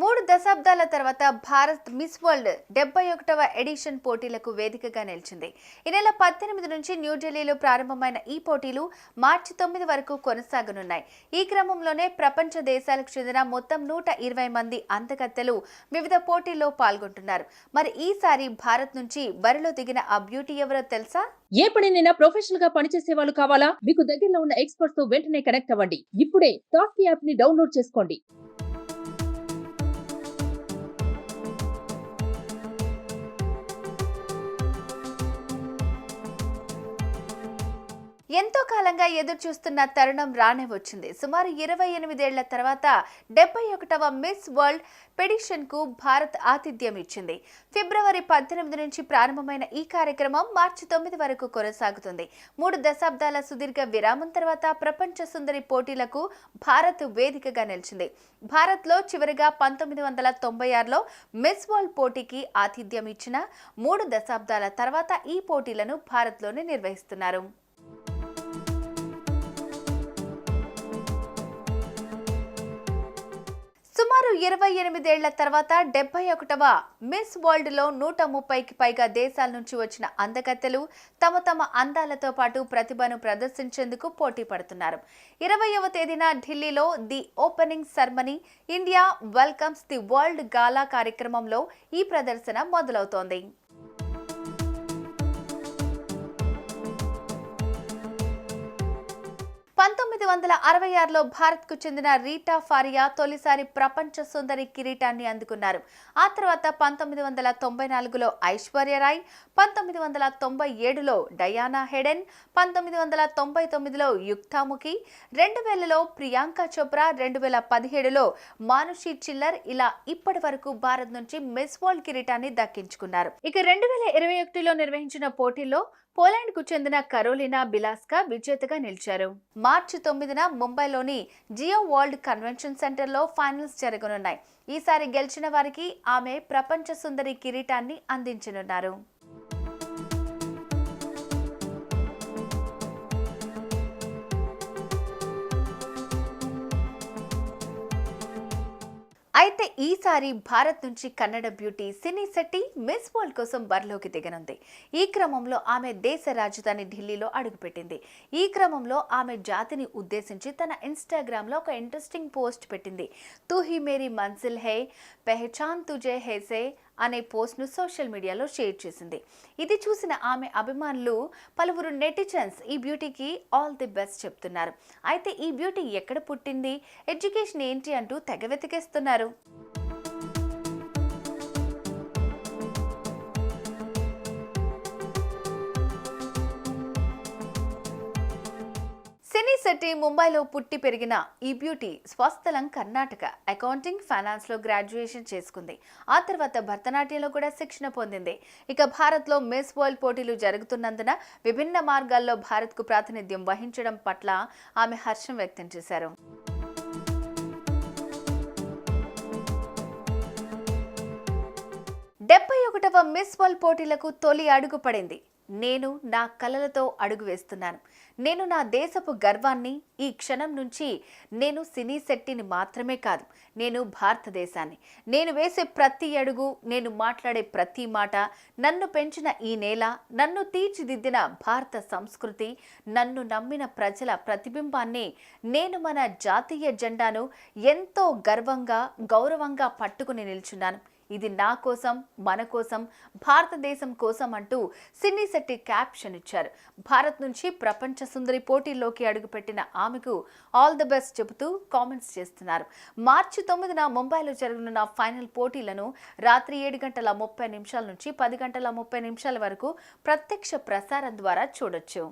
మూడు దశాబ్దాల తర్వాత భారత్ మిస్ వరల్డ్ డెబ్బై ఒకటవ ఎడిషన్ పోటీలకు వేదికగా నిలిచింది. ఈ నెల పద్దెనిమిది నుంచి న్యూఢిల్లీలో ప్రారంభమైన ఈ పోటీలు మార్చి తొమ్మిది వరకు కొనసాగనున్నాయి. ఈ క్రమంలోనే ప్రపంచ దేశాలకు చెందిన మొత్తం నూట ఇరవై మంది అంతకత్తెలు వివిధ పోటీల్లో పాల్గొంటున్నారు. మరి ఈసారి భారత్ నుంచి బరిలో దిగిన ఆ బ్యూటీ ఎవరో తెలుసా? ఏ పనినైనా ప్రొఫెషనల్గా పనిచేసే వాళ్ళు కావాలా? మీకు దగ్గరలో ఉన్న ఎక్స్పర్ట్స్తో వెంటనే కనెక్ట్ అవ్వండి. ఇప్పుడే టాస్క్ యాప్ని డౌన్లోడ్ చేసుకోండి. ఎంతో కాలంగా ఎదురు చూస్తున్న తరుణం రానే వచ్చింది సుమారు ఇరవై ఎనిమిదేళ్ళ తర్వాత డెబ్బై ఒకటవ మిస్ వరల్డ్ పెడిషన్కు భారత్ ఆతిథ్యం ఇచ్చింది. ఫిబ్రవరి పద్దెనిమిది నుంచి ప్రారంభమైన ఈ కార్యక్రమం మార్చి తొమ్మిది వరకు కొనసాగుతుంది. మూడు దశాబ్దాల సుదీర్ఘ విరామం తర్వాత ప్రపంచ సుందరి పోటీలకు భారత్ వేదికగా నిలిచింది. భారత్లో చివరిగా పంతొమ్మిది వందల తొంభై ఆరులో మిస్ వరల్డ్ పోటీకి ఆతిథ్యం ఇచ్చిన మూడు దశాబ్దాల తర్వాత ఈ పోటీలను భారత్లోనే నిర్వహిస్తున్నారు. సుమారు ఇరవై ఎనిమిదేళ్ళ తర్వాత డెబ్బై ఒకటవ మిస్ వరల్డ్లో నూట ముప్పైకి పైగా దేశాల నుంచి వచ్చిన అందకత్తెలు తమ తమ అందాలతో పాటు ప్రతిభను ప్రదర్శించేందుకు పోటీ పడుతున్నారు. ఇరవైవ తేదీన ఢిల్లీలో the opening ceremony India welcomes the world gala కార్యక్రమంలో ఈ ప్రదర్శన మొదలవుతోంది. పంతొమ్మిది వందల అరవై ఆరులో భారత్కు చెందిన రీటా ఫారియా తొలిసారి ప్రపంచ సుందరి కిరీటాన్ని అందుకున్నారు. ఆ తర్వాత పంతొమ్మిది వందల తొంభై నాలుగులో ఐశ్వర్య రాయ్ పంతొమ్మిది వందల తొంభై ఏడులో డయానా హెడెన్ పంతొమ్మిది వందల తొంభై తొమ్మిదిలో యుక్తాముఖి రెండు వేలలో ప్రియాంక చోప్రా రెండు వేల పదిహేడులో మానుషి చిల్లర్ ఇలా ఇప్పటి వరకు భారత్ నుంచి మిస్ వరల్డ్ కిరీటాన్ని దక్కించుకున్నారు. ఇక రెండు వేల ఇరవై ఒకటిలో నిర్వహించిన పోటీల్లో పోలాండ్కు చెందిన కరోలినా బిలాస్కా విజేతగా నిలిచారు. మార్చి తొమ్మిదిన ముంబైలోని జియో వరల్డ్ కన్వెన్షన్ సెంటర్లో ఫైనల్స్ జరగనున్నాయి. ఈసారి గెలిచిన వారికి ఆమె ప్రపంచ సుందరి కిరీటాన్ని అందించనున్నారు. అయితే ఈసారి భారత్ నుంచి Kannada beauty Sini Shetty miss world కోసం బరిలోకి దిగనుంది. ఈ క్రమంలో ఆమె దేశ రాజధాని ఢిల్లీలో అడుగుపెట్టింది. ఈ క్రమంలో ఆమె జాతిని ఉద్దేశించి తన ఇన్స్టాగ్రామ్లో ఒక ఇంట్రెస్టింగ్ పోస్ట్ పెట్టింది. తూ మేరీ మన్సిల్ హే పెహచాన్ తుజే హేసే అనే పోస్ట్ను సోషల్ మీడియాలో షేర్ చేసింది. ఇది చూసిన ఆమె అభిమానులు పలువురు నెటిజన్స్ ఈ బ్యూటీకి ఆల్ ది బెస్ట్ చెప్తున్నారు. అయితే ఈ బ్యూటీ ఎక్కడ పుట్టింది? ఎడ్యుకేషన్ ఏంటి అంటూ తెగ వెతికేస్తున్నారు. సినీ శెట్టి ముంబైలో పుట్టి పెరిగిన ఈ బ్యూటీ స్వస్థలం కర్ణాటక. అకౌంటింగ్ ఫైనాన్స్లో గ్రాడ్యుయేషన్ చేసుకుంది. ఆ తర్వాత భరతనాట్యంలో కూడా శిక్షణ పొందింది. ఇక భారత్లో మిస్ వరల్డ్ పోటీలు జరుగుతున్నందున విభిన్న మార్గాల్లో భారత్కు ప్రాతినిధ్యం వహించడం పట్ల ఆమె హర్షం వ్యక్తం చేశారు. డెబ్బై ఒకటవ మిస్ వరల్డ్ పోటీలకు తొలి అడుగు పడింది. నేను నా కలలతో అడుగు వేస్తున్నాను. నేను నా దేశపు గర్వాన్ని ఈ క్షణం నుంచి నేను సినీ శెట్టిని మాత్రమే కాదు నేను భారతదేశాన్ని. నేను వేసే ప్రతి అడుగు నేను మాట్లాడే ప్రతి మాట నన్ను పెంచిన ఈ నేల నన్ను తీర్చిదిద్దిన భారత సంస్కృతి నన్ను నమ్మిన ప్రజల ప్రతిబింబాన్ని నేను మన జాతీయ జెండాను ఎంతో గర్వంగా గౌరవంగా పట్టుకుని నిల్చున్నాను. ఇది నా కోసం మన కోసం భారతదేశం కోసం అంటూ సినీ శెట్టి క్యాప్షన్ ఇచ్చారు. భారత్ నుంచి ప్రపంచ సుందరి పోటీల్లోకి అడుగుపెట్టిన ఆమెకు ఆల్ ది బెస్ట్ చెబుతూ కామెంట్స్ చేస్తున్నారు. మార్చి తొమ్మిదిన ముంబైలో జరగనున్న ఫైనల్ పోటీలను రాత్రి ఏడు గంటల ముప్పై నిమిషాల నుంచి పది గంటల ముప్పై నిమిషాల వరకు ప్రత్యక్ష ప్రసారం ద్వారా చూడొచ్చు.